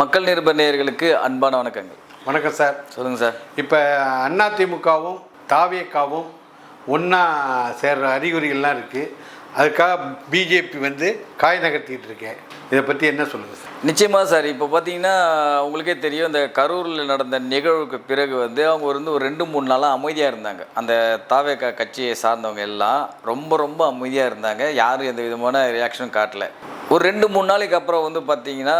மக்கள் நிருபர் நேயர்களுக்கு அன்பான வணக்கங்கள். வணக்கம் சார். சொல்லுங்கள் சார். இப்போ அதிமுகவும் தாவியக்காவும் ஒன்றா சேர்ற அறிகுறிகள்லாம் இருக்குது அதுக்காக பிஜேபி வந்து காய் நகர்த்திட்டு இருக்கேன். இதை பற்றி என்ன சொல்லுங்கள் சார்? நிச்சயமாக சார். இப்போ பார்த்தீங்கன்னா உங்களுக்கே தெரியும் இந்த கரூரில் நடந்த நிகழ்வுக்கு பிறகு வந்து அவங்க வந்து ஒரு ரெண்டு மூணு நாளாக அமைதியாக இருந்தாங்க. அந்த தாவேக கட்சியை சார்ந்தவங்க எல்லாம் ரொம்ப ரொம்ப அமைதியாக இருந்தாங்க. யாரும் எந்த விதமான ரியாக்ஷனும் காட்டல. ஒரு ரெண்டு மூணு நாளைக்கு அப்புறம் வந்து பார்த்தீங்கன்னா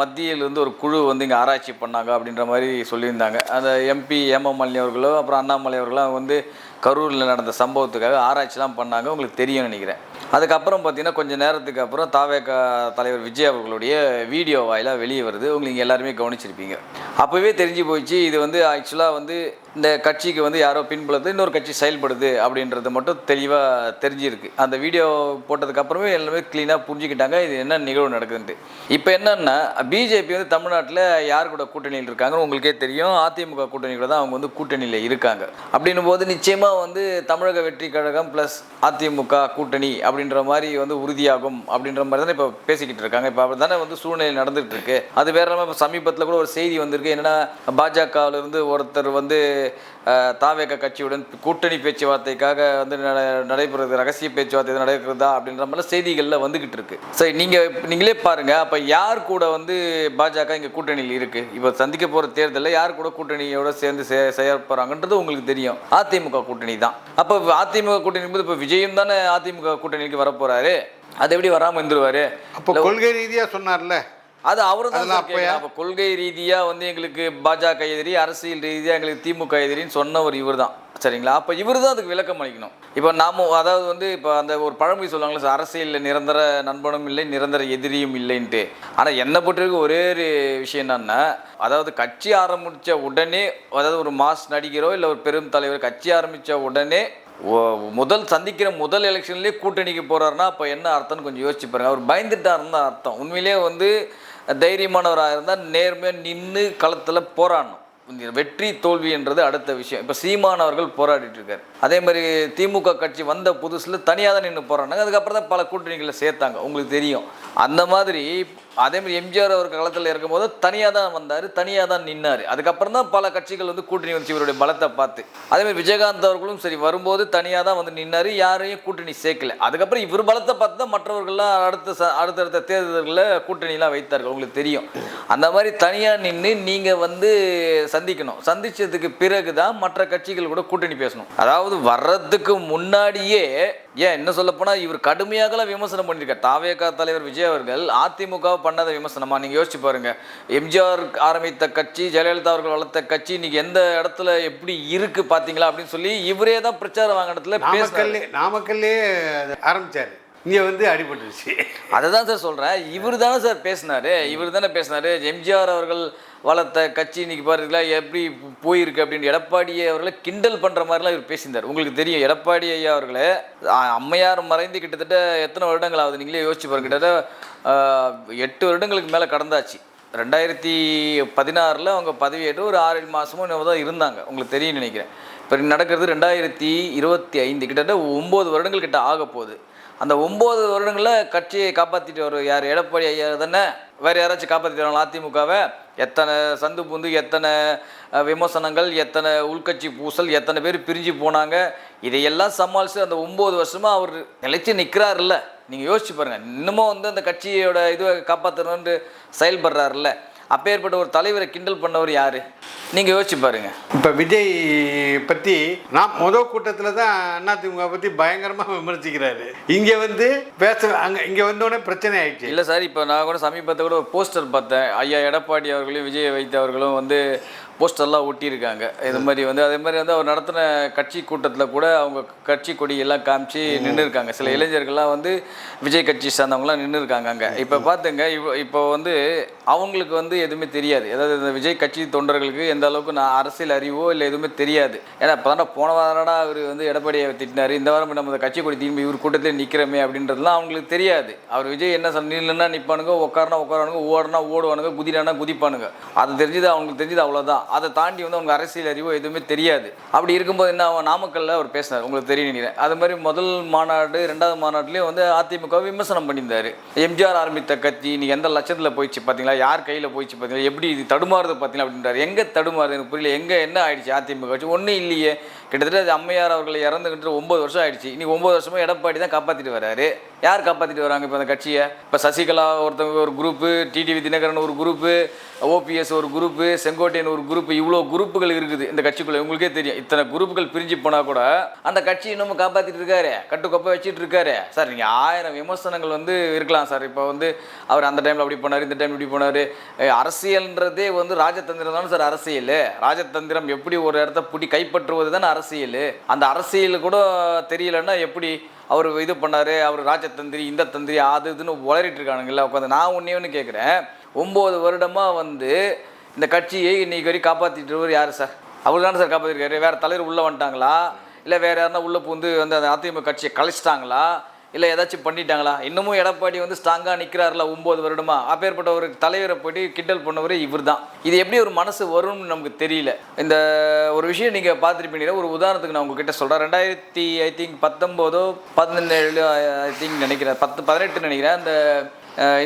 மத்தியில் வந்து ஒரு குழு வந்து இங்கே ஆராய்ச்சி பண்ணாங்க அப்படின்ற மாதிரி சொல்லியிருந்தாங்க. அந்த எம்பி ஏமமல்லி அவர்களோ அப்புறம் அண்ணாமலை அவர்களோ வந்து கரூரில் நடந்த சம்பவத்துக்காக ஆராய்ச்சிலாம் பண்ணாங்க. உங்களுக்கு தெரியும் நினைக்கிறேன். அதுக்கப்புறம் பார்த்தீங்கன்னா கொஞ்சம் நேரத்துக்கு அப்புறம் தாவேக தலைவர் விஜய் அவர்களுடைய வீடியோ வாயிலாக வெளியே வருது. உங்களுக்கு எல்லாருமே கவனிச்சிருப்பீங்க. அப்போவே தெரிஞ்சு போயிடுச்சு இது வந்து ஆக்சுவலாக வந்து இந்த கட்சிக்கு வந்து யாரோ பின்புலத்து இன்னொரு கட்சி செயல்படுது அப்படின்றது மட்டும் தெளிவாக தெரிஞ்சிருக்கு. அந்த வீடியோ போட்டதுக்கப்புறமே எல்லாமே க்ளீனாக புரிஞ்சுக்கிட்டாங்க. இது என்ன நிகழ்வு நடக்குதுன்ட்டு. இப்போ என்னன்னா பிஜேபி வந்து தமிழ்நாட்டில் யார் கூட கூட்டணியில் இருக்காங்கன்னு உங்களுக்கே தெரியும். அதிமுக கூட்டணி கூட தான் அவங்க வந்து கூட்டணியில் இருக்காங்க. அப்படின்னும் போது நிச்சயமாக வந்து தமிழக வெற்றி கழகம் ப்ளஸ் அதிமுக கூட்டணி அப்படின்ற மாதிரி வந்து உறுதியாகும் அப்படின்ற மாதிரி தானே இப்போ பேசிக்கிட்டு இருக்காங்க. இப்போ அப்படி தானே வந்து சூழ்நிலை நடந்துகிட்டு இருக்கு. அது வேற இல்லாமல் இப்போ சமீபத்தில் கூட ஒரு செய்தி வந்திருக்கு. என்னென்னா பாஜகவிலிருந்து ஒருத்தர் வந்து தாவேக கட்சியுடன் கூட்டணி பேச்சுவார்த்தைக்காக வந்து நட- நடைபெறுது ரகசிய பேச்சுவார்த்தை நடக்கிறதா அப்படின்ற மாதிரி செய்திகளில் வந்துகிட்டு இருக்கு. சரி நீங்கள் நீங்களே பாருங்க. அப்போ யார் கூட வந்து பாஜக இங்கே கூட்டணியில் இருக்கு? இப்போ சந்திக்க போகிற தேர்தலில் யார் கூட கூட்டணியோட சேர்ந்து செ- செய்ய போகிறாங்கன்றது உங்களுக்கு தெரியும். அதிமுக கூட்டணி தான். அப்போ அதிமுக கூட்டணி போது இப்போ விஜயும் தானே அதிமுக கூட்டணிக்கு வரப்போறாரு? அது எப்படி வராமல் இருந்துருவாரு? அப்போ கொள்கை ரீதியாக சொன்னார்ல? அது அவரு தான் கொள்கை ரீதியா வந்து எங்களுக்கு பாஜக எதிரி அரசியல் ரீதியா எங்களுக்கு திமுக எதிரின்னு சொன்னவர் இவர் தான் சரிங்களா? அப்ப இவர் தான் அதுக்கு விளக்கம் அளிக்கணும். இப்போ நாம அதாவது வந்து இப்போ அந்த ஒரு பழமொழி சொல்லுவாங்களே சார் அரசியலில் நிரந்தர நண்பனும் இல்லை நிரந்தர எதிரியும் இல்லைன்ட்டு. ஆனால் என்னை பொறுத்தவரைக்கும் ஒரே ஒரு விஷயம் என்னன்னா அதாவது கட்சி ஆரம்பித்த உடனே அதாவது ஒரு மாஸ் நடிகரோ இல்லை ஒரு பெரும் தலைவர் கட்சி ஆரம்பித்த உடனே முதல் சந்திக்கிற முதல் எலெக்ஷன்லேயே கூட்டணிக்கு போறாருன்னா அப்போ என்ன அர்த்தம்னு கொஞ்சம் யோசிச்சு பாருங்க. அவர் பயந்துட்டாருன்னு தான் அர்த்தம். உண்மையிலேயே வந்து தைரியமானவராக இருந்தால் நேர்மையாக நின்று களத்தில் போராடணும். வெற்றி தோல்வின்றது அடுத்த விஷயம். இப்போ சீமான் அவர்கள் போராடிட்டு இருக்காரு. அதே மாதிரி திமுக கட்சி வந்த புதுசில் தனியாக தான் நின்று போராடினாங்க. அதுக்கப்புறம் தான் பல கூட்டணிகளை சேர்த்தாங்க. உங்களுக்கு தெரியும். அந்த மாதிரி அதே மாதிரி எம்ஜிஆர் அவர் காலத்தில் இருக்கும்போது தனியாக தான் வந்தார் தனியாக தான் நின்னார். அதுக்கப்புறம் தான் பல கட்சிகள் வந்து கூட்டணி வந்துச்சு இவருடைய பலத்தை பார்த்து. அதே மாதிரி விஜயகாந்த் அவர்களும் சரி வரும்போது தனியாக தான் வந்து நின்னார் யாரையும் கூட்டணி சேர்க்கல. அதுக்கப்புறம் இவர் பலத்தை பார்த்து தான் மற்றவர்கள்லாம் அடுத்த ச அடுத்தடுத்த தேர்தல்களில் கூட்டணிலாம் வைத்தார்கள் உங்களுக்கு தெரியும். அந்த மாதிரி தனியாக நின்று நீங்கள் வந்து சந்திக்கணும். சந்தித்ததுக்கு பிறகு தான் மற்ற கட்சிகள் கூட கூட்டணி பேசணும். அதாவது வர்றதுக்கு முன்னாடியே ஏன் என்ன சொல்லப்போனால் இவர் கடுமையாகலாம் விமர்சனம் பண்ணியிருக்கார். தாவேகா தலைவர் விஜய் அவர்கள் அதிமுக பண்ணாத விமர்சனமா? நீங்கள் யோசிச்சு பாருங்க. எம்ஜிஆர் ஆரம்பித்த கட்சி ஜெயலலிதா அவர்கள் வளர்த்த கட்சி இன்னைக்கு எந்த இடத்துல எப்படி இருக்கு பார்த்தீங்களா அப்படின்னு சொல்லி இவரே தான் பிரச்சாரம் வாங்கின இடத்துல பேசினார் நாமக்கல்லே நாமக்கல்லே ஆரம்பிச்சார். இங்கே வந்து அடிபட்டுருச்சு. அதை தான் சார் சொல்கிறேன் இவர் தானே சார் பேசினாரு. இவர் தானே பேசினாரு. எம்ஜிஆர் அவர்கள் வளர்த்த கட்சி இன்னைக்கு பாருங்களா எப்படி போயிருக்கு அப்படின்னு எடப்பாடியை அவர்களை கிண்டல் பண்ணுற மாதிரிலாம் இவர் பேசியிருந்தார். உங்களுக்கு தெரியும் எடப்பாடி ஐயா அவர்களே அம்மையார் மறைந்து கிட்டத்தட்ட எத்தனை வருடங்கள் ஆகுது நீங்களே யோசிச்சு பாருங்க. கிட்டத்தட்ட எட்டு வருடங்களுக்கு மேலே கடந்தாச்சு. ரெண்டாயிரத்தி பதினாறில் அவங்க பதவியேற்று ஒரு ஆறு ஏழு மாதமும் என்னவோ தான் இருந்தாங்க. உங்களுக்கு தெரியும் நினைக்கிறேன். இப்போ நடக்கிறது ரெண்டாயிரத்தி இருபத்தி ஐந்து. கிட்டத்தட்ட ஒம்பது வருடங்கள் கிட்ட ஆக போகுது அந்த ஒம்பது வருடங்களில் கட்சியை காப்பாற்றிட்டு வரும் யார்? எடப்பாடி ஐயா தானே? வேறு யாராச்சும் காப்பாற்றிட்டு வராங்களா அதிமுகவை? எத்தனை சந்து புந்து எத்தனை விமர்சனங்கள் எத்தனை உள்கட்சி பூசல் எத்தனை பேர் பிரிஞ்சு போனாங்க? இதையெல்லாம் சமாளித்து அந்த ஒம்பது வருஷமாக அவர் நிலைச்சு நிற்கிறாருல்ல நீங்கள் யோசிச்சு பாருங்கள் இன்னமும் வந்து அந்த கட்சியோட இதுவை காப்பாற்றணுன்ட்டு செயல்படுறாருல்ல. அப்பேற்பட்ட ஒரு தலைவரை கிண்டல் பண்ணவர் யார்? நீங்கள் யோசிச்சு பாருங்கள் இப்போ விஜய் பற்றி நான் முதல் கூட்டத்தில் தான் அதிமுக பற்றி பயங்கரமாக விமர்சிக்கிறாரு. இங்கே வந்து பேச அங்கே இங்கே வந்தோடனே பிரச்சனை ஆயிடுச்சு. இல்லை சார் இப்போ நான் கூட சமீபத்தை கூட ஒரு போஸ்டர் பார்த்தேன். ஐயா எடப்பாடி அவர்களையும் விஜய் வைத்த அவர்களும் வந்து போஸ்டர்லாம் ஒட்டியிருக்காங்க. இது மாதிரி வந்து அதே மாதிரி வந்து அவர் நடத்தின கட்சி கூட்டத்தில் கூட அவங்க கட்சி கொடி எல்லாம் காமிச்சு நின்று இருக்காங்க சில இளைஞர்கள்லாம் வந்து விஜய் கட்சி சார்ந்தவங்களாம் நின்று இருக்காங்க அங்கே இப்போ பார்த்துங்க இப்போ இப்போ வந்து அவங்களுக்கு வந்து எதுவுமே தெரியாது. அதாவது இந்த விஜய் கட்சி தொண்டர்களுக்கு எந்த அளவுக்கு நான் அரசியல் அறிவு இல்லை எதுவுமே தெரியாது. ஏன்னா இப்போ தானே போன வாரடா அவர் வந்து எடப்பாடியை திட்டினாரு. இந்த வாரம் நம்ம கட்சி கொடி திரும்பி இவர் கூட்டத்தில் நிற்கிறோமே அப்படின்றதுலாம் அவங்களுக்கு தெரியாது. அவர் விஜய் என்ன சொன்ன நில்லுன்னா நிற்பானுங்க உட்காரனா உட்காரானுங்க ஓடனா ஓடுவானுங்க குதிரானா குதிப்பானுங்க. அது தெரிஞ்சது அவங்களுக்கு தெரிஞ்சது அவ்வளோதான் அதை தாண்டி வந்து அவங்க அரசியல் அறிவோ எதுவுமே தெரியாது. அப்படி இருக்கும்போது என்ன அவன் நாமக்கல்ல அவர் பேசினார். உங்களுக்கு தெரியும் நினைக்கிறேன். அது மாதிரி முதல் மாநாடு ரெண்டாவது மாநாட்டிலையும் வந்து அதிமுக விமர்சனம் பண்ணியிருந்தாரு. எம்ஜிஆர் ஆரம்பித்த கட்சி இன்னைக்கு எந்த லட்சத்தில் போயிடுச்சு பார்த்தீங்களா? யார் கையில் போயிடுச்சு பார்த்தீங்களா? எப்படி இது தடுமாறுது பார்த்தீங்களா அப்படின்றாரு. எங்கே தடுமாறுது? எனக்கு புரியல. எங்கே என்ன ஆயிடுச்சு? அதிமுக ஆச்சு ஒன்றும் இல்லையே. கிட்டத்தட்ட அம்மையார் அவர்களை இறந்துகிட்டு ஒம்பது வருஷம் ஆயிடுச்சு. இன்னைக்கு ஒம்பது வருஷமா எடப்பாடி தான் காப்பாற்றிட்டு வராரு. யார் காப்பாற்றிட்டு வராங்க இப்போ அந்த கட்சியை? இப்போ சசிகலா ஒருத்தவங்க ஒரு குரூப்பு டிடிவி தினகரன் ஒரு குரூப்பு ஓபிஎஸ் ஒரு குரூப்பு செங்கோட்டையன் ஒரு குரூப்பு இவ்வளோ குரூப்புகள் இருக்குது இந்த கட்சிக்குள்ளே. உங்களுக்கே தெரியும். இத்தனை குரூப்புகள் பிரிஞ்சு போனால் கூட அந்த கட்சி இன்னமும் காப்பாற்றிட்டு இருக்காரு. கட்டுக்கொப்பை வச்சுட்டு இருக்காரு. சார் நீங்கள் ஆயிரம் விமர்சனங்கள் வந்து இருக்கலாம் சார். இப்போ வந்து அவர் அந்த டைமில் அப்படி போனார் இந்த டைம் இப்படி போனார். அரசியல்ன்றதே வந்து ராஜதந்திரம் தானே சார் அரசியல். ராஜதந்திரம் எப்படி ஒரு இடத்த பிடி கைப்பற்றுவது தானே அரசியல். அந்த அரசியல் கூட தெரியலன்னா எப்படி அவர் இது பண்ணார் அவர் ராஜதந்திரி இந்த தந்திரி அது இதுன்னு உளறிட்டு இருக்கானுங்கல்ல உட்காந்து. நான் ஒன்றே ஒன்று கேட்குறேன் ஒம்பது வருடமாக வந்து இந்த கட்சியை இன்னைக்கு வரைக்கும் காப்பாற்றிட்டுருவர் யார் சார்? அவர் தானே சார் காப்பாற்றிருக்காரு வேறு தலைவர் உள்ளே வந்துட்டாங்களா? இல்லை வேறு யாருன்னா உள்ளே பூந்து வந்து அந்த அதிமுக கட்சியை கழிச்சிட்டாங்களா இல்லை ஏதாச்சும் பண்ணிட்டாங்களா? இன்னமும் எடப்பாடி வந்து ஸ்ட்ராங்காக நிற்கிறாருல ஒம்பது வருடமா? அப்பேற்பட்ட ஒரு தலைவரை போயிட்டு கிண்டல் பண்ணவரே இவர் தான் இது எப்படி ஒரு மனசு வரும்னு நமக்கு தெரியல. இந்த ஒரு விஷயம் நீங்கள் பார்த்துருப்பீங்க ஒரு உதாரணத்துக்கு நான் உங்ககிட்ட சொல்கிறேன் ரெண்டாயிரத்தி ஐ திங்க் பத்தொம்போதோ பதினேழு ஐ திங்க் நினைக்கிறேன். பத்து பதினெட்டு நினைக்கிறேன். அந்த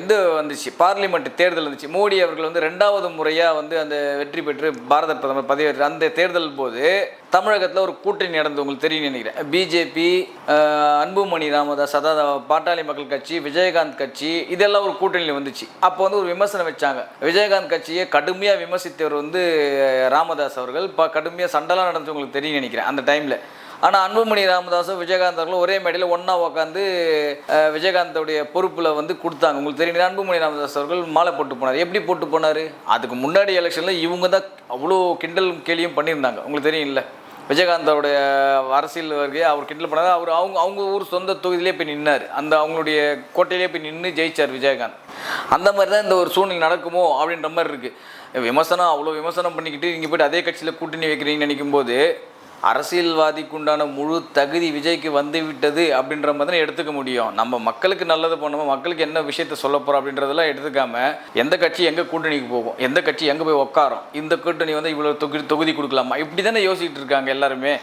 இது வந்துச்சு. பார்லிமெண்ட் தேர்தல் வந்துச்சு. மோடி அவர்கள் வந்து ரெண்டாவது முறையாக வந்து அந்த வெற்றி பெற்று பாரத பிரதமர் பதவியேற்ற அந்த தேர்தல் போது தமிழகத்தில் ஒரு கூட்டணி நடந்து உங்களுக்கு தெரியும் நினைக்கிறேன். பிஜேபி அன்புமணி ராமதாஸ் அதாவது பாட்டாளி மக்கள் கட்சி விஜயகாந்த் கட்சி இதெல்லாம் ஒரு கூட்டணியில் வந்துச்சு. அப்போ வந்து ஒரு விமர்சனம் வச்சாங்க. விஜயகாந்த் கட்சியை கடுமையாக விமர்சித்தவர் வந்து ராமதாஸ் அவர்கள். இப்போ கடுமையாக சண்டெல்லாம் நடந்து உங்களுக்கு தெரியும் நினைக்கிறேன். அந்த டைமில் ஆனால் அன்புமணி ராமதாஸும் விஜயகாந்த் அவர்களும் ஒரே மேடையில் ஒன்றா உட்காந்து விஜயகாந்தோடைய பொறுப்பில் வந்து கொடுத்தாங்க. உங்களுக்கு தெரியும் அன்புமணி ராமதாஸ் அவர்கள் மாலை போட்டு போனார். எப்படி போட்டு போனார்? அதுக்கு முன்னாடி எலெக்ஷனில் இவங்க தான் அவ்வளோ கிண்டல் கேலியும் பண்ணியிருந்தாங்க. உங்களுக்கு தெரியும் இல்லை விஜயகாந்தோடைய அரசியல் வருகையை அவர் கிண்டல் பண்ணார். அவர் அவங்க அவங்க ஊர் சொந்த தொகுதியிலே போய் நின்னார். அந்த அவங்களுடைய கோட்டையிலே போய் நின்று ஜெயிச்சார் விஜயகாந்த். அந்த மாதிரி தான் இந்த ஒரு சூழ்நிலை நடக்குமோ அப்படின்ற மாதிரி இருக்குது விமர்சனம் அவ்வளோ விமர்சனம் பண்ணிக்கிட்டு இங்கே போய்ட்டு அதே கட்சியில் கூட்டணி வைக்கிறீங்கன்னு நினைக்கும் போது அரசியல்வாதிக்கு உண்டான முழு தகுதி விஜய்க்கு வந்து விட்டது அப்படின்ற மாதிரி எடுத்துக்க முடியும். நம்ம மக்களுக்கு நல்லது பண்ணுவோம் மக்களுக்கு என்ன விஷயத்த சொல்ல போகிறோம் அப்படின்றதெல்லாம் எடுத்துக்காம எந்த கட்சி எங்கே கூட்டணிக்கு போகும் எந்த கட்சி எங்கே போய் உட்காரும் இந்த கூட்டணி வந்து இவ்வளோ தொகுதி தொகுதி கொடுக்கலாமா? இப்படி தானே யோசிச்சுட்டு இருக்காங்க எல்லாருமே.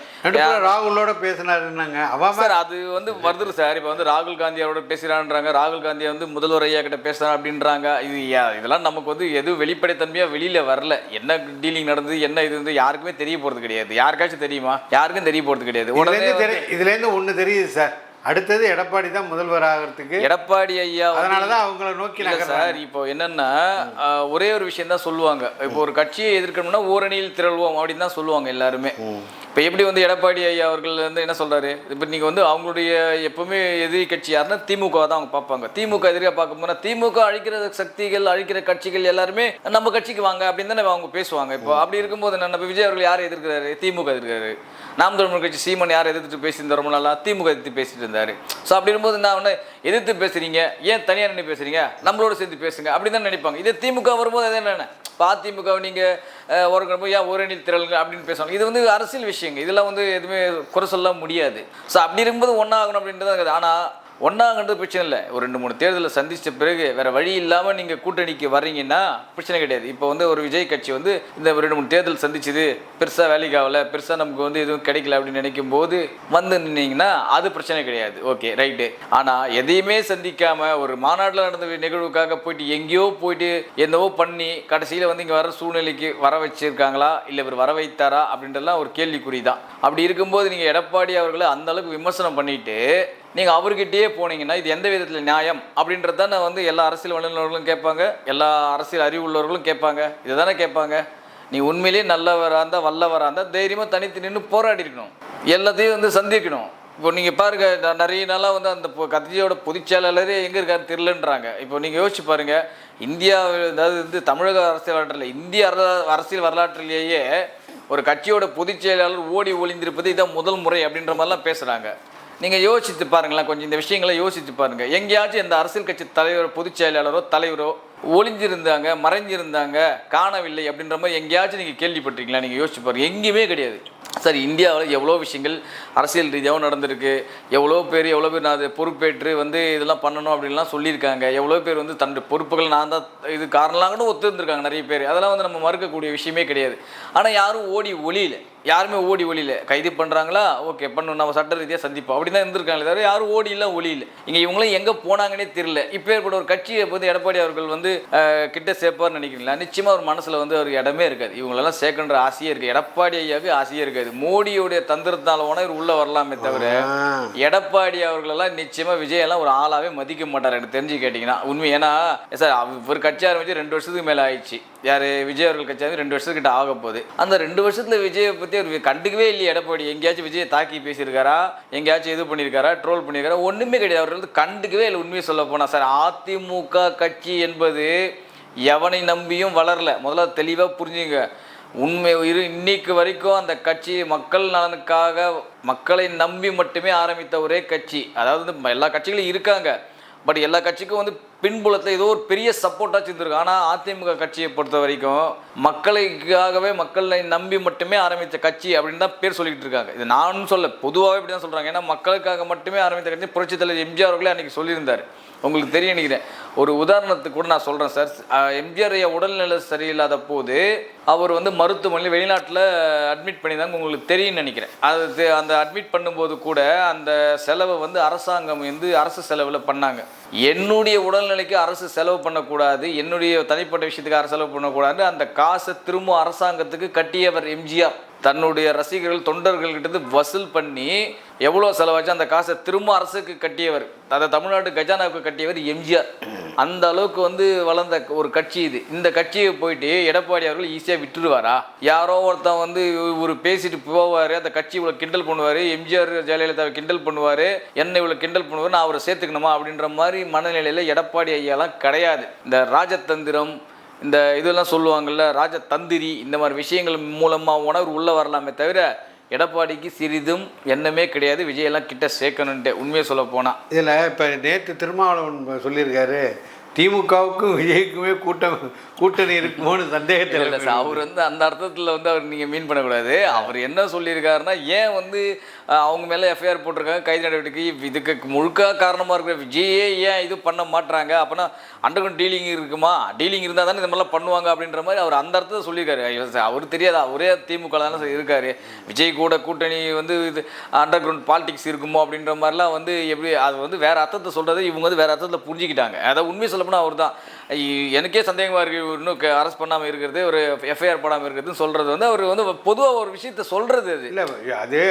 ராகுலோட பேசினாருன்னாங்க அவன் சார் அது வந்து வருது சார். இப்போ வந்து ராகுல் காந்தி அவரோட பேசுகிறான்றாங்க ராகுல் காந்தி வந்து முதல்வர் ஐயா கிட்ட பேசுகிறான் அப்படின்றாங்க. இது இதெல்லாம் நமக்கு வந்து எதுவும் வெளிப்படைத்தன்மையாக வெளியில் வரல. என்ன டீலிங் நடந்தது என்ன இது வந்து யாருக்குமே தெரிய போகிறது கிடையாது. யாருக்காச்சும் தெரியுமா? யாருக்கும் தெரிய போகிறது கிடையாது. உடனே இதுலேருந்து தெரி இதுலேருந்து ஒன்று தெரியுது சார் அடுத்தது எடப்பாடி தான் முதல்வர் ஆகிறதுக்கு. எடப்பாடி ஐயா வந்து- அதனால தான் அவங்கள நோக்கி சார் இப்போ என்னன்னா ஒரே ஒரு விஷயம் தான் சொல்லுவாங்க. இப்போ ஒரு கட்சியை எதிர்க்கணும்னா ஓரணியில் திரள்வோம் அப்படின்னு தான் சொல்லுவாங்க எல்லாருமே. இப்போ எப்படி வந்து எடப்பாடி ஐயா அவர்கள் வந்து என்ன சொல்கிறாரு இப்போ நீங்கள் வந்து அவங்களுடைய எப்போவுமே எதிரி கட்சி யாருன்னா திமுக தான் அவங்க பார்ப்பாங்க. திமுக எதிரியாக பார்க்க போனா திமுக அழிக்கிற சக்திகள் அழிக்கிற கட்சிகள் எல்லாருமே நம்ம கட்சிக்கு வாங்க அப்படின்னு தானே அவங்க பேசுவாங்க. இப்போ அப்படி இருக்கும்போது என்ன நம்ம விஜய் அவர்கள் யாரை எதிர்க்கிறாரு? திமுக எதிர்க்கிறாரு. நாம் தமிழ் கட்சி சீமன் யாரை எதிர்த்து பேசியிருந்தார் ரொம்ப நாளா? திமுக எதிர்த்து பேசிட்டு இருந்தார். ஸோ அப்படி இருக்கும்போது நான் ஒன்று எதிர்த்து பேசுறீங்க. ஏன் தனியாக நின்று பேசுறீங்க? நம்மளோட சேர்ந்து பேசுங்க. அப்படி தான் நினைப்பாங்க. இது திமுக வரும்போது அது என்னென்ன அதிமுக நீங்கள் ஒரு ஏன் ஒரணி திரளுங்க அப்படின்னு பேசுவாங்க. இது வந்து அரசியல் விஷயங்க. இதெல்லாம் வந்து எதுவுமே குறை சொல்ல முடியாது. ஸோ அப்படி இருக்கும்போது ஒன்றாகணும் அப்படின்றது தான் இருக்குது. ஆனால் ஒன்றாங்கன்றது பிரச்சனை இல்லை. ஒரு ரெண்டு மூணு தேர்தலை சந்தித்த பிறகு வேறு வழி இல்லாமல் நீங்கள் கூட்டணிக்கு வர்றீங்கன்னா பிரச்சனை கிடையாது. இப்போ வந்து ஒரு விஜய் கட்சி வந்து இந்த ரெண்டு மூணு தேர்தல் சந்திச்சது பெருசாக வேலைக்கு ஆகல பெருசாக நமக்கு வந்து எதுவும் கிடைக்கல அப்படின்னு நினைக்கும் போது வந்து நின்னீங்கன்னா அது பிரச்சனை கிடையாது. Okay right. ஆனால் எதையுமே சந்திக்காமல் ஒரு மாநாட்டில் நடந்த நிகழ்வுக்காக போயிட்டு எங்கேயோ போயிட்டு என்னவோ பண்ணி கடைசியில் வந்து இங்கே வர சூழ்நிலைக்கு வர வச்சிருக்காங்களா? இல்லை இவர் வர வைத்தாரா? அப்படின்றலாம் ஒரு கேள்விக்குறி தான். அப்படி இருக்கும்போது நீங்கள் எடப்பாடி அவர்களை அந்தளவுக்கு விமர்சனம் பண்ணிட்டு நீங்கள் அவர்கிட்டயே போனீங்கன்னா இது எந்த விதத்தில் நியாயம் அப்படின்றது தானே வந்து எல்லா அரசியல் வல்லுநர்களும் கேட்பாங்க எல்லா அரசியல் அறிவு உள்ளவர்களும் கேட்பாங்க. இதை தானே கேட்பாங்க. நீ உண்மையிலேயே நல்லவராக இருந்தால் வல்லவராக இருந்தால் தைரியமாக தனித்து நின்று போராடி இருக்கணும் எல்லாத்தையும் வந்து சந்திக்கணும். இப்போ நீங்கள் பாருங்க நிறைய நாளாக வந்து அந்த பொ- கட்சியோட பொதுச்செயலாளரே எங்கே இருக்காரு தெரிலன்றாங்க இப்போ நீங்கள் யோசிச்சு பாருங்கள் இந்தியா அதாவது வந்து தமிழக அரசியல் வரலாற்றில் இந்திய அர- அரசியல் வரலாற்றிலேயே ஒரு கட்சியோட பொதுச் செயலாளர் ஓடி ஒளிந்திருப்பது இதான் முதல் முறை அப்படின்ற மாதிரிலாம் பேசுகிறாங்க நீங்கள் யோசித்து பாருங்களேன் கொஞ்சம் இந்த விஷயங்களை யோசித்து பாருங்க. எங்கேயாச்சும் இந்த அரசியல் கட்சி தலைவர் பொதுச் செயலாளரோ தலைவரோ ஒளிஞ்சிருந்தாங்க மறைஞ்சிருந்தாங்க காணவில்லை அப்படின்ற மாதிரி எங்கேயாச்சும் நீங்கள் கேள்விப்பட்டிருக்கீங்களா? நீங்கள் யோசிச்சு பாருங்க. எங்கேயுமே கிடையாது. சரி இந்தியாவில் எவ்வளோ விஷயங்கள் அரசியல் ரீதியாகவும் நடந்திருக்கு. எவ்வளோ பேர் எவ்வளோ பேர் நான் அதை பொறுப்பேற்று வந்து இதெல்லாம் பண்ணணும் அப்படின்லாம் சொல்லியிருக்காங்க. எவ்வளோ பேர் வந்து தன்னுடைய பொறுப்புகள் நான் தான் இது காரணம்லாம் கூட ஒத்துருந்துருக்காங்க நிறைய பேர். அதெல்லாம் வந்து நம்ம மறுக்கக்கூடிய விஷயமே கிடையாது. ஆனால் யாரும் ஓடி ஒளியில். யாருமே ஓடி ஒளியில. கைது பண்ணுறாங்களா ஓகே பண்ணணும் நம்ம சட்ட ரீதியாக சந்திப்போம். அப்படி தான் இருந்திருக்காங்களே தவிர யாரும் ஓடி இல்லை ஒளியில இங்கே இவங்களும் எங்கே போனாங்கன்னே தெரியல. இப்போ ஏற்பட்ட ஒரு கட்சியை வந்து எடப்பாடி அவர்கள் வந்து கிட்ட சேர்ப்பார்னு நினைக்கிறீங்களா? நிச்சயமாக ஒரு மனசில் வந்து ஒரு இடமே இருக்காது. இவங்களெல்லாம் சேர்க்கன்ற ஆசையே இருக்குது எடப்பாடி ஐயாவுக்கு ஆசையே இருக்காது. மோடியுடைய தந்திரத்தால வேணா இவர் உள்ளே வரலாமே தவிர. எடப்பாடி அவர்களெல்லாம் நிச்சயமா விஜய் எல்லாம் ஒரு ஆளாவே மதிக்க மாட்டார். எனக்கு தெரிஞ்சு கேட்டிங்கன்னா. உண்மை ஏன்னா சார் அவர் கட்சி ஆரம்பிச்சு ரெண்டு வருஷத்துக்கு மேலே ஆயிடுச்சு. யார் விஜய் அவர்கள் கட்சி ஆரம்பிச்சு ரெண்டு வருஷத்துக்கிட்ட ஆக போகுது. அந்த ரெண்டு வருஷத்துல விஜயை பற்றி அவர் கண்டுக்கவே இல்லையே எடப்பாடி. எங்கேயாச்சும் விஜயை தாக்கி பேசியிருக்காரா? எங்கேயாச்சும் இது பண்ணியிருக்காரா? ட்ரோல் பண்ணியிருக்காரா? ஒன்றுமே கிடையாது. அவர் வந்து கண்டுக்கவே இல்லை உண்மையை சொல்ல போனால் சார் அதிமுக கட்சி என்பது எவனை நம்பியும் வளரல. முதல்ல தெளிவாக புரிஞ்சுங்க. உண்மை இரு இன்னைக்கு வரைக்கும் அந்த கட்சி மக்கள் நலனுக்காக மக்களை நம்பி மட்டுமே ஆரம்பித்த ஒரே கட்சி. அதாவது வந்து எல்லா கட்சிகளும் இருக்காங்க. பட் எல்லா கட்சிக்கும் வந்து பின்புலத்தில் ஏதோ ஒரு பெரிய சப்போர்ட்டாக இருந்திருக்கு ஆனால் அதிமுக கட்சியை பொறுத்த வரைக்கும் மக்களுக்காகவே மக்களை நம்பி மட்டுமே ஆரம்பித்த கட்சி அப்படின்னு தான் பேர் சொல்லிக்கிட்டு இருக்காங்க. இது நானும் சொல்ல பொதுவாகவே இப்படி தான் சொல்கிறாங்க ஏன்னா மக்களுக்காக மட்டுமே ஆரம்பித்த கட்சி புரட்சித் தலைவர் எம்ஜிஆர் அவர்களே அன்றைக்கி சொல்லியிருந்தார். உங்களுக்கு தெரியும் நினைக்கிறேன். ஒரு உதாரணத்துக்கு கூட நான் சொல்கிறேன் சார் எம்ஜிஆரைய எம்ஜிஆர் உடல்நிலை சரியில்லாத போது அவர் வந்து மருத்துவமனையில் வெளிநாட்டில் அட்மிட் பண்ணிதாங்க உங்களுக்கு தெரியும்னு நினைக்கிறேன். அது அந்த அட்மிட் பண்ணும்போது கூட அந்த செலவை வந்து அரசாங்கம் வந்து அரசு செலவில் பண்ணாங்க. என்னுடைய உடல்நிலைக்கு அரசு செலவு பண்ணக்கூடாது என்னுடைய தனிப்பட்ட விஷயத்துக்கு அரசு செலவு பண்ணக்கூடாது அந்த காசை திரும்ப அரசாங்கத்துக்கு கட்டியவர் எம்ஜிஆர். தன்னுடைய ரசிகர்கள் தொண்டர்கள்கிட்ட இருந்து வசூல் பண்ணி எவ்வளோ செலவாச்சு அந்த காசை திரும்ப அரசுக்கு கட்டியவர் அதை தமிழ்நாடு கஜானாவுக்கு கட்டியவர் எம்ஜிஆர். அந்த அளவுக்கு வந்து வளர்ந்த ஒரு கட்சி இது. இந்த கட்சியை போயிட்டு எடப்பாடி அவர்கள் ஈஸியாக விட்டுருவாரா? யாரோ ஒருத்தன் வந்து ஒரு பேசிட்டு போவார் அந்த கட்சி இவ்வளோ கிண்டல் பண்ணுவார் எம்ஜிஆர் ஜெயலலிதாவை கிண்டல் பண்ணுவார் என்னை இவ்வளோ கிண்டல் பண்ணுவார் நான் அவரை சேர்த்துக்கணுமா? அப்படின்ற மாதிரி மனநிலையில் எடப்பாடி ஐயாலாம் கிடையாது. இந்த ராஜதந்திரம் இந்த இதெல்லாம் சொல்லுவாங்கள்ல ராஜ தந்திரி இந்த மாதிரி விஷயங்கள் மூலமாக உணர்வு உள்ளே வரலாமே தவிர எடப்பாடிக்கு சிறிதும் எண்ணமே கிடையாது. விஜயெல்லாம் கிட்ட சேர்க்கணுன்ட்டு உண்மையை சொல்ல போனால் இதில் இப்போ நேற்று திருமாவளவன் சொல்லியிருக்காரு. திமுகவுக்கும் விஜய்க்குமே கூட்டம் கூட்டணி இருக்குமோன்னு சந்தேகத்தில் இல்ல சார் அவர் வந்து அந்த அர்த்தத்தில் வந்து அவர் நீங்கள் மீன் பண்ணக்கூடாது. அவர் என்ன சொல்லியிருக்காருன்னா ஏன் வந்து அவங்க மேலே எஃப்ஐஆர் போட்டிருக்காங்க கைது நடவடிக்கை இதுக்கு முழுக்க காரணமாக இருக்கிற விஜயே ஏன் இது பண்ண மாட்றாங்க? அப்போனா அண்டர்கிரவுண்ட் டீலிங் இருக்குமா? டீலிங் இருந்தால் தானே இந்த மாதிரிலாம் பண்ணுவாங்க அப்படின்ற மாதிரி அவர் அந்த அர்த்தத்தை சொல்லியிருக்காரு. அவர் தெரியாதா? ஒரே திமுக தானே சார் இருக்காரு. விஜய் கூட கூட்டணி வந்து இது அண்டர் கிரவுண்ட் பாலிடிக்ஸ் இருக்குமோ அப்படின்ற மாதிரிலாம் வந்து எப்படி அது வந்து வேற அர்த்தத்தை சொல்றது இவங்க வந்து வேற அர்த்தத்தில் புரிஞ்சுக்கிட்டாங்க. அதை உண்மை சொல்லப்போனால் அவர் தான் எனக்கே சந்தேகமாக இருக்கு இன்னும் அரெஸ்ட் பண்ணாமல் இருக்கிறது ஒரு எஃப்ஐஆர் போடாமல் இருக்கிறதுன்னு சொல்கிறது வந்து அவர் வந்து பொதுவாக ஒரு விஷயத்த சொல்கிறது அது. இல்லை அது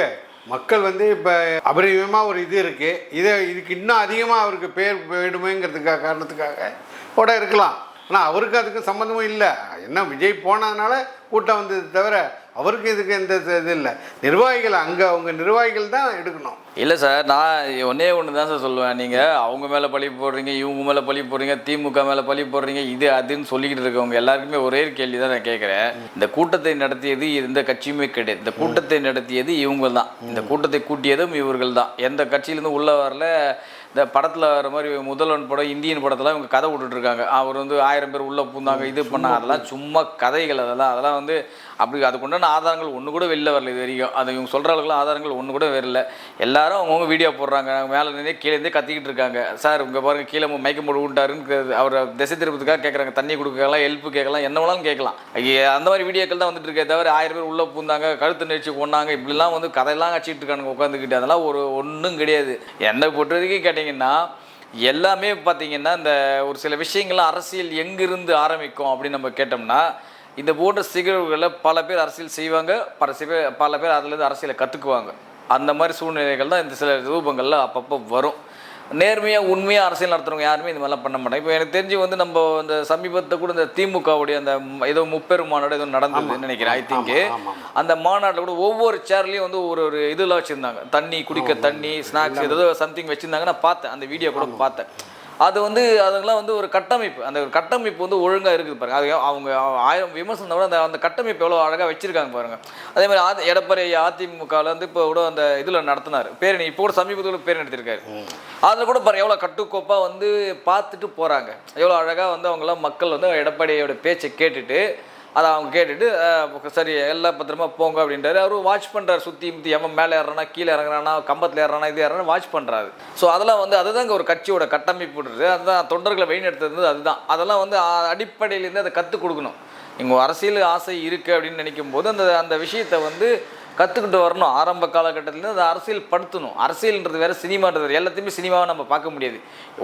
மக்கள் வந்து இப்போ அபரிமிதமாக ஒரு இது இருக்குது இதை இதுக்கு இன்னும் அதிகமாக அவருக்கு பேர் போயிடுமேங்கிறதுக்காக காரணத்துக்காக கூட இருக்கலாம். ஆனால் அவருக்கு அதுக்கு சம்மந்தமும் இல்லை. என்ன விஜய் போனதுனால கூட்டம் வந்தது தவிர அவருக்கு இதுக்கு எந்த இது இல்லை. நிர்வாகிகள் அங்கே அவங்க நிர்வாகிகள் தான் எடுக்கணும். இல்லை சார் நான் ஒன்றே ஒன்று தான் சார் சொல்லுவேன். நீங்கள் அவங்க மேலே பழி போடுறீங்க இவங்க மேலே பழி போடுறீங்க திமுக மேலே பழி போடுறீங்க இது அதுன்னு சொல்லிக்கிட்டு இருக்கவங்க எல்லாருக்குமே ஒரே கேள்வி தான் நான் கேட்குறேன் இந்த கூட்டத்தை நடத்தியது எந்த கட்சியுமே கிடையாது. இந்த கூட்டத்தை நடத்தியது இவங்க தான் இந்த கூட்டத்தை கூட்டியதும் இவர்கள் தான் எந்த கட்சியிலேருந்து உள்ளே வரல இந்த படத்தில் வர மாதிரி முதல்வன் படம் இந்தியன் படத்தில் இவங்க கதை விட்டுட்ருக்காங்க அவர் வந்து ஆயிரம் பேர் உள்ளே பூந்தாங்க இது பண்ணாங்க. அதெல்லாம் சும்மா கதைகள் அதெல்லாம் அதெல்லாம் வந்து அப்படி அதுக்குண்டான ஆதாரங்கள் ஒன்று கூட வெளில வரல இது வரைக்கும். அது இவங்க சொல்கிற அளவுக்குலாம் ஆதாரங்கள் ஒன்று கூட வரல. எல்லாரும் அவங்கவுங்க வீடியோ போடுறாங்க. மேலே இருந்தே கீழே இருந்தே கத்திக்கிட்டு இருக்காங்க. சார் இங்கே பாருங்கள் கீழே மயக்கம் போட்டு விட்டாருன்னு அவரை திசை திருப்பத்துக்காக கேட்குறாங்க தண்ணி கொடுக்கலாம் ஹெல்ப் கேட்கலாம் என்ன வேணாலும் கேட்கலாம். அந்த மாதிரி வீடியோக்கள் தான் வந்துட்டு இருக்கே தவிர ஆயிரம் பேர் உள்ளே பூந்தாங்க கழுத்து நெரிச்சு கொண்டாங்க இப்படிலாம் வந்து கதையெல்லாம் கட்சிட்டு இருக்கானுங்க உட்காந்துக்கிட்டு அதெல்லாம் ஒரு ஒன்றும் கிடையாது. என்னை பொறுத்த வரைக்கும் கேட்டிங்கன்னா எல்லாமே பார்த்தீங்கன்னா இந்த ஒரு சில விஷயங்கள்லாம் அரசியல் எங்கிருந்து ஆரம்பிக்கும் அப்படின்னு நம்ம கேட்டோம்னா இந்த போன்ற சிகழ்வுகளை பல பேர் அரசியல் செய்வாங்க பல சில பல பேர் அதுலேருந்து அரசியலை கற்றுக்குவாங்க அந்த மாதிரி சூழ்நிலைகள் தான் இந்த சில ரூபங்கள்ல அப்பப்போ வரும். நேர்மையாக உண்மையாக அரசியல் நடத்துறவங்க யாருமே இந்த மாதிரிலாம் பண்ண மாட்டாங்க. இப்போ எனக்கு தெரிஞ்சு வந்து நம்ம இந்த சமீபத்தை கூட இந்த திமுகவுடைய அந்த ஏதோ முப்பெரும் மாநாடு ஏதோ நடந்ததுன்னு நினைக்கிறேன் ஐ திங்க் அந்த மாநாட்டில் கூட ஒவ்வொரு சேர்லையும் வந்து ஒரு ஒரு இதெல்லாம் வச்சுருந்தாங்க. தண்ணி குடிக்க தண்ணி ஸ்நாக்ஸ் ஏதோ சம்திங் வச்சுருந்தாங்க நான் பார்த்தேன். அந்த வீடியோ கூட பார்த்தேன். அது வந்து அதெல்லாம் வந்து ஒரு கட்டமைப்பு. அந்த ஒரு கட்டமைப்பு வந்து ஒழுங்காக இருக்குது பாருங்க. அது அவங்க ஆயிரம் விமர்சனம் விட அந்த அந்த கட்டமைப்பு எவ்வளோ அழகாக வச்சிருக்காங்க பாருங்க. அதே மாதிரி ஆதி எடப்பாடி அதிமுகவில் வந்து இப்போ கூட அந்த இதில் நடத்தினார். பேரணி இப்போ கூட சமீபத்தில் பேரணி நடத்திருக்காரு. அதில் கூட பாருங்க எவ்வளோ கட்டுக்கோப்பாக வந்து பார்த்துட்டு போகிறாங்க எவ்வளோ அழகாக வந்து அவங்களாம் மக்கள் வந்து எடப்பாடியோட பேச்சை கேட்டுட்டு அதை அவங்க கேட்டுட்டு சரி எல்லாம் பத்திரமா போங்க அப்படின்றாரு. அவர் வாட்ச் பண்ணுறாரு சுற்றி முத்தி. எவன் மேலே ஏறானா கீழே இறங்குறானா கம்பத்தில் ஏறானா இது ஏறானா வாட்ச் பண்ணுறாரு ஸோ அதெல்லாம் வந்து அதுதாங்க ஒரு கட்சியோட கட்டமைப்புன்றது அதுதான் தொண்டர்களை வழிநடத்துறது அதுதான். அதெல்லாம் வந்து அடிப்படையிலேருந்து அதை கற்றுக் கொடுக்கணும். இங்கே அரசியல் ஆசை இருக்குது அப்படின்னு நினைக்கும் போது அந்த அந்த விஷயத்தை வந்து கற்றுக்கிட்டு வரணும். ஆரம்ப காலகட்டத்திலேருந்து அதை அரசியல் படுத்தணும். அரசியல்ன்றது வேறு சினிமான்றது வேறு. எல்லாத்தையுமே சினிமாவை நம்ம பார்க்க முடியாது.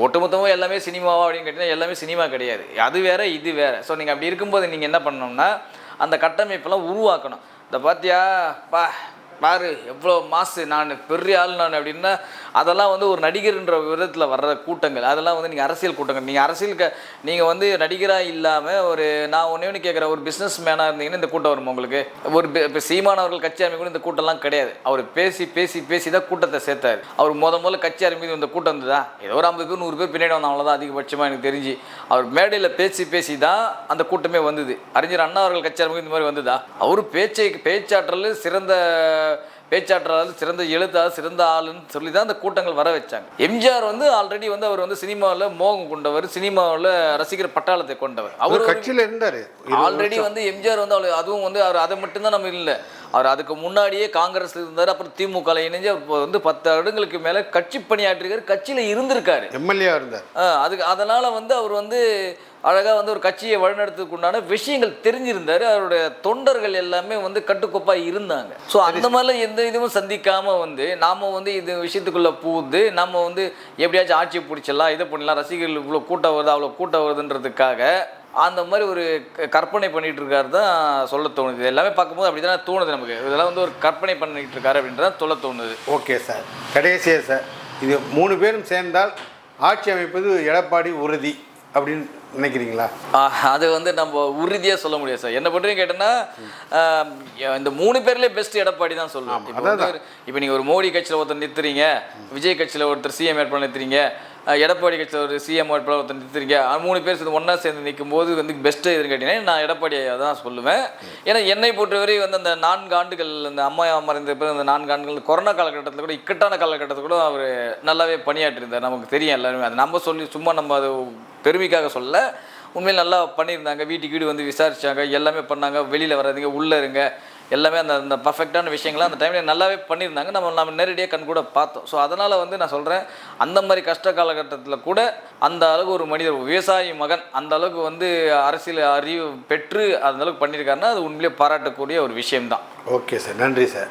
ஒட்டுமொத்தமாக எல்லாமே சினிமாவா அப்படின்னு கேட்டிங்கன்னா எல்லாமே சினிமா கிடையாது. அது வேறு இது வேறு. ஸோ நீங்கள் அப்படி இருக்கும்போது நீங்கள் என்ன பண்ணணும்னா அந்த கட்டமைப்பெல்லாம் உருவாக்கணும். இந்த பார்த்தியா பா பாரு எவ்வளோ மாசு நான் பெரிய ஆள் நான் அப்படின்னா அதெல்லாம் வந்து ஒரு நடிகர்ன்ற விதத்தில் வர்ற கூட்டங்கள். அதெல்லாம் வந்து நீங்கள் அரசியல் கூட்டங்கள். நீங்கள் அரசியலுக்கு நீங்கள் வந்து நடிகராக இல்லாமல் ஒரு நான் ஒன்றே ஒன்று கேட்குறேன் ஒரு பிஸ்னஸ் மேனாக இருந்தீங்கன்னா இந்த கூட்டம் வருமா உங்களுக்கு? ஒரு இப்போ சீமான் அவர்கள் கட்சி ஆரம்பிக்கும் இந்த கூட்டம்லாம் கிடையாது. அவர் பேசி பேசி பேசி தான் கூட்டத்தை சேர்த்தாரு. அவர் முத முதல்ல கட்சி ஆரம்பிக்கும் இந்த கூட்டம் இருந்ததா ஏதோ ஒரு ஐம்பது பேர் நூறு பேர் பின்னாடி வந்தால் அவ்வளோதான் அதிகபட்சமாக எனக்கு தெரிஞ்சு. அவர் மேடையில் பேசி பேசி தான் அந்த கூட்டமே வந்தது. அறிஞர் அண்ணா அவர்கள் கட்சி ஆரம்பிக்கும் இந்த மாதிரி வந்ததா? அவர் பேச்சை பேச்சாற்றல் சிறந்த பேச்சாற்றலால் சிறந்த எழுத்தாளர் சிறந்த ஆளுன்னு சொல்லி தான் அந்த கூட்டங்கள் வர வச்சாங்க. எம்ஜிஆர் வந்து ஆல்ரெடி வந்து அவர் வந்து சினிமாவில் மோகம் கொண்டவர் சினிமாவில் ரசிகர் பட்டாளத்தை கொண்டவர். அவர் கட்சியில் இருந்தார். ஆல்ரெடி வந்து எம்ஜிஆர் வந்து அவ்வளோ அதுவும் வந்து அவர் அதை மட்டும்தான் நம்ம இல்லை. அவர் அதுக்கு முன்னாடியே காங்கிரஸ் இருந்தார் அப்புறம் திமுக இணைஞ்சு அவர் இப்போ வந்து பத்து வருடங்களுக்கு மேலே கட்சி பணியாற்றிருக்காரு கட்சியில் இருந்திருக்காரு. எம்எல்ஏ இருந்தார். அதுக்கு அதனால் வந்து அவர் வந்து அழகாக வந்து ஒரு கட்சியை வழிநடத்துறதுக்கு உண்டான விஷயங்கள் தெரிஞ்சிருந்தார் அவருடைய தொண்டர்கள் எல்லாமே வந்து கட்டுக்கோப்பாக இருந்தாங்க. ஸோ அந்த மாதிரிலாம் எந்த இதுவும் சந்திக்காமல் வந்து நாம் வந்து இது விஷயத்துக்குள்ளே பூந்து நம்ம வந்து எப்படியாச்சும் ஆட்சி பிடிச்சிடலாம் இதை பண்ணிடலாம் ரசிகர்கள் இவ்வளோ கூட்டம் வருது அவ்வளோ கூட்டம் வருதுன்றதுக்காக அந்த மாதிரி ஒரு கற்பனை பண்ணிட்டு இருக்காரு தான் சொல்ல தோணுது. எல்லாமே பார்க்கும்போது அப்படி தானே தோணுது நமக்கு. இதெல்லாம் வந்து ஒரு கற்பனை பண்ணிட்டு இருக்காரு அப்படின்றத சொல்ல தோணுது. Okay sir. கடைசியாக சார் இது மூணு பேரும் சேர்ந்தால் ஆட்சி அமைப்பது எடப்பாடி உறுதி அப்படின்னு நினைக்கிறீங்களா? அது வந்து நம்ம உறுதியாக சொல்ல முடியாது சார். என்ன பண்ணுறீங்க கேட்டேன்னா இந்த மூணு பேர்லேயே பெஸ்ட் எடப்பாடி தான் சொல்லுவோம் இப்போ நீங்கள் ஒரு மோடி கட்சியில் ஒருத்தர் நிறுத்துறீங்க விஜய் கட்சியில் ஒருத்தர் சிஎம் ஏற்பாடு நிறுத்துறீங்க எடப்பாடி கட்சியில் ஒரு சிஎம் வேட்பாளர் ஒருத்தர் நிறுத்திருக்க மூணு பேர் சேர்ந்து ஒன்றா சேர்ந்து நிற்கும் போது வந்து பெஸ்ட்டு எதுன்னு கேட்டீங்கன்னா நான் எடப்பாடியை தான் சொல்லுவேன். ஏன்னா என்னை பொறுத்தவரை வந்து அந்த நான்கு ஆண்டுகள் அந்த அம்மா மறைந்த பிறகு அந்த நான்கு ஆண்டுகள் கொரோனா காலகட்டத்தில் கூட இக்கட்டான காலகட்டத்தில் கூட அவர் நல்லாவே பணியாற்றிருந்தார் நமக்கு தெரியும் எல்லாருமே. அது நம்ம சொல்லி சும்மா நம்ம அது பெருமைக்காக சொல்ல உண்மையில் நல்லா பண்ணியிருந்தாங்க. வீட்டுக்கு வீடு வந்து விசாரித்தாங்க எல்லாமே பண்ணாங்க. வெளியில் வராதிங்க. உள்ளே இருங்க. எல்லாமே அந்த அந்த பர்ஃபெக்டான விஷயங்கள்லாம் அந்த டைமில் நல்லாவே பண்ணியிருந்தாங்க. நம்ம நம்ம நேரடியாக கண் கூட பார்த்தோம். ஸோ அதனால் வந்து நான் சொல்கிறேன் அந்த மாதிரி கஷ்ட காலகட்டத்தில் கூட அந்த அளவுக்கு ஒரு மனிதர் விவசாயி மகன் அந்த அளவுக்கு வந்து அரசியல் அறிவு பெற்று அந்த அளவுக்கு பண்ணியிருக்காருன்னா அது உண்மையிலேயே பாராட்டக்கூடிய ஒரு விஷயம்தான். Okay sir. நன்றி சார்.